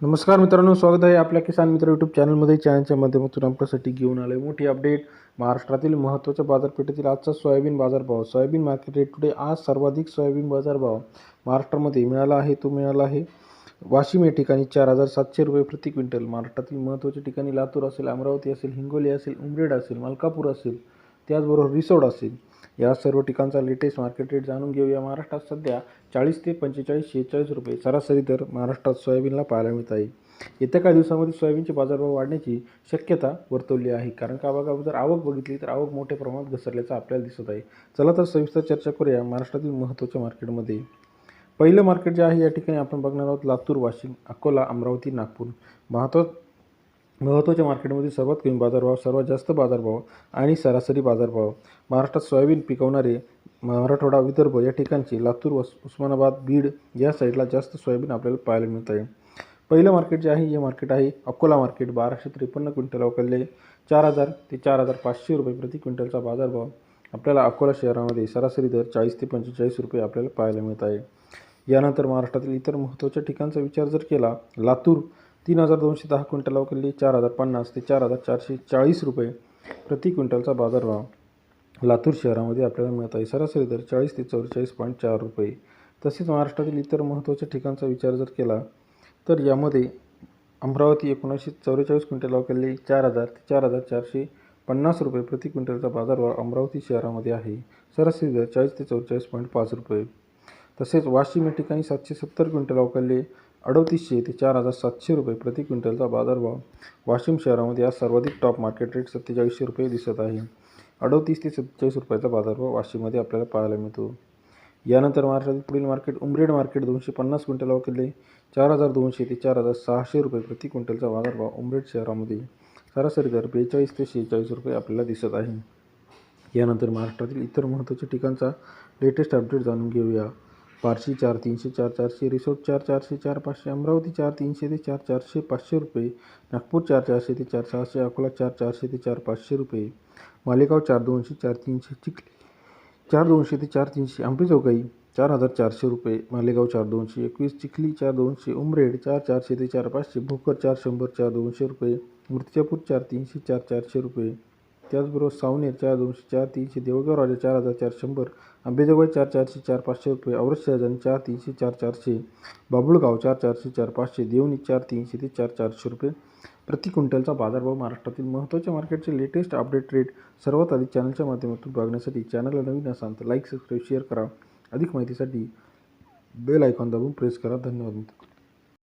नमस्कार मित्रांनो स्वागत आहे आपल्या किसान मित्र यूट्यूब चॅनलमध्ये चॅनलच्या माध्यमातून आपल्यासाठी घेऊन आले मोठी अपडेट महाराष्ट्रातील महत्त्वाच्या बाजारपेठेतील आजचा सोयाबीन बाजारभाव. सोयाबीन मार्केट रेट टुडे आज सर्वाधिक सोयाबीन बाजारभाव महाराष्ट्रामध्ये मिळाला आहे तो मिळाला आहे वाशिम या ठिकाणी चार हजार सातशे रुपये प्रति क्विंटल. महाराष्ट्रातील महत्त्वाच्या ठिकाणी लातूर असेल अमरावती असेल हिंगोली असेल उमरेड असेल मलकापूर असेल त्याचबरोबर रिसोड असेल. या सर्व ठिकाणचा लेटेस्ट मार्केट रेट जाणून घेऊया. महाराष्ट्रात सध्या चाळीस ते पंचेचाळीस शेहेचाळीस रुपये सरासरी दर महाराष्ट्रात सोयाबीनला पाहायला मिळत आहे. येत्या काही दिवसामध्ये सोयाबीनचे बाजारभाव वाढण्याची शक्यता वर्तवली आहे. कारण का? बघा जर आवक बघितली तर आवक मोठ्या प्रमाणात घसरल्याचं आपल्याला दिसत आहे. चला तर सविस्तर चर्चा करूया महाराष्ट्रातील महत्त्वाच्या मार्केटमध्ये पहिलं मार्केट जे आहे या ठिकाणी आपण बघणार आहोत लातूर वाशिम अकोला अमरावती नागपूर. महत्त्व महत्त्वाच्या मार्केटमध्ये सर्वात कमी बाजारभाव सर्वात जास्त बाजारभाव आणि सरासरी बाजारभाव. महाराष्ट्रात सोयाबीन पिकवणारे मराठवाडा विदर्भ या ठिकाणची लातूर व उस्मानाबाद बीड या साईडला जास्त सोयाबीन आपल्याला पाहायला मिळत आहे. पहिलं मार्केट जे आहे हे मार्केट आहे अकोला मार्केट बाराशे त्रेपन्न क्विंटल अवकलले चार हजार ते चार हजार पाचशे रुपये प्रति क्विंटलचा बाजारभाव आपल्याला अकोला शहरामध्ये सरासरी दर चाळीस ते पंचेचाळीस रुपये आपल्याला पाहायला मिळत आहे. यानंतर महाराष्ट्रातील इतर महत्त्वाच्या ठिकाणचा विचार जर केला लातूर तीन हजार दोनशे दहा क्विंटल अवकलली चार हजार पन्नास ते चार हजार चारशे चाळीस रुपये प्रति क्विंटलचा बाजारभाव. लातूर शहरामध्ये आपल्याला मिळत आहे. सरासरी दर चाळीस ते चौवेचाळीस पॉईंट चार रुपये. तसेच महाराष्ट्रातील इतर महत्त्वाच्या ठिकाणचा विचार जर केला तर यामध्ये अमरावती एकोणीसशे चौवेचाळीस क्विंटल अवकलली चार हजार ते चार हजार चारशे पन्नास रुपये प्रति क्विंटलचा बाजारभाव अमरावती शहरामध्ये आहे. सरासरी दर चाळीस ते चौवेचाळीस पॉईंट पाच रुपये. तसेच वाशिम या ठिकाणी सातशे सत्तर क्विंटल अवकलले अडतीसशे ते चार हजार सातशे रुपये प्रति क्विंटलचा बाजारभाव वाशिम शहरामध्ये आज सर्वाधिक टॉप मार्केट रेट सत्तेचाळीसशे रुपये दिसत आहे. अडतीस ते सत्तेचाळीस रुपयाचा बाजारभाव वाशिममध्ये आपल्याला पाहायला मिळतो. यानंतर महाराष्ट्रातील पुढील मार्केट उमरेड मार्केट दोनशे पन्नास क्विंटल केले चार हजार दोनशे ते चार हजार सहाशे रुपये प्रति क्विंटलचा बाजारभाव उमरेड शहरामध्ये सरासरी दर बेचाळीस ते शेहेचाळीस रुपये आपल्याला दिसत आहे. यानंतर महाराष्ट्रातील इतर महत्त्वाच्या ठिकाणचा लेटेस्ट अपडेट जाणून घेऊया. पारशी चार तीनशे चार चारशे रिसोड चार चारशे चार पाचशे अमरावती चार तीनशे ते चार चारशे पाचशे रुपये नागपूर चार चारशे ते चार सहाशे अकोला चार चारशे ते चार पाचशे रुपये मालेगाव चार दोनशे चार तीनशे चिखली चार दोनशे ते चार तीनशे अंबेजोगाई चार हजार चारशे रुपये मालेगाव चार दोनशे एकवीस चिखली चार दोनशे उमरेड चार चारशे ते चार पाचशे भोकर चार शंभर चार दोनशे रुपये मूर्तिजापूर चार तीनशे चार चारशे रुपये त्याचबरोबर सावनेर चार दोनशे चार तीनशे देवगाव राजा चार हजार चार शंभर अंबेजोगाई चार चारशे चार पाचशे रुपये औरत चार तीनशे चार चारशे बाबुळगाव चार चारशे चार पाचशे देवणी चार तीनशे ते चार चारशे रुपये. प्रति क्विंटलचा बाजारभाव महाराष्ट्रातील महत्त्वाच्या मार्केटचे लेटेस्ट अपडेट रेट सर्वात आधी चॅनलच्या माध्यमातून बघण्यासाठी चॅनलला नवीन असाल तर लाईक सबस्क्राईब शेअर करा. अधिक माहितीसाठी बेल आयकॉन दाबून प्रेस करा. धन्यवाद